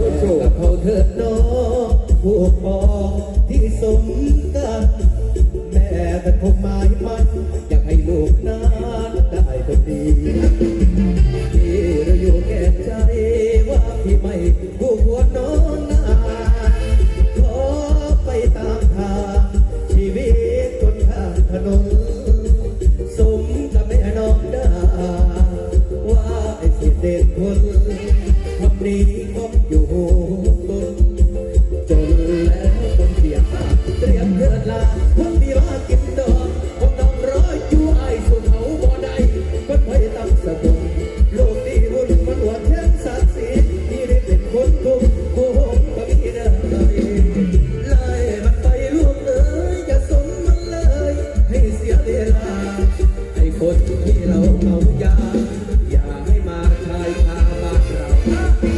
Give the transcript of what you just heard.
กับเขาเถิดน้องผู้ปองที่สมกันแม่เป็นคงหมายมันอยากให้ลูกนั้นได้คนดีที่เราอยู่แก่ใจว่าพี่ไม่ผู้หัวน้องนาข วันนี้ก็อยู่จนแล้วคนเรียวเตรียมเกินลาคนมีลากินเดิมคนน้องร้อยจู่ไอส่วนเขาบ่ได้คนไปตั้งสกุโลกนี้หุ่นมันหวานแท้สัตว์สีที่ได้เป็นคนทุกข์โค้งก็มีได้ไล่มันไปล่วงเลยอย่าสมมันเลย ให้เสียเวลาให้คนที่เราเอายา Thank you.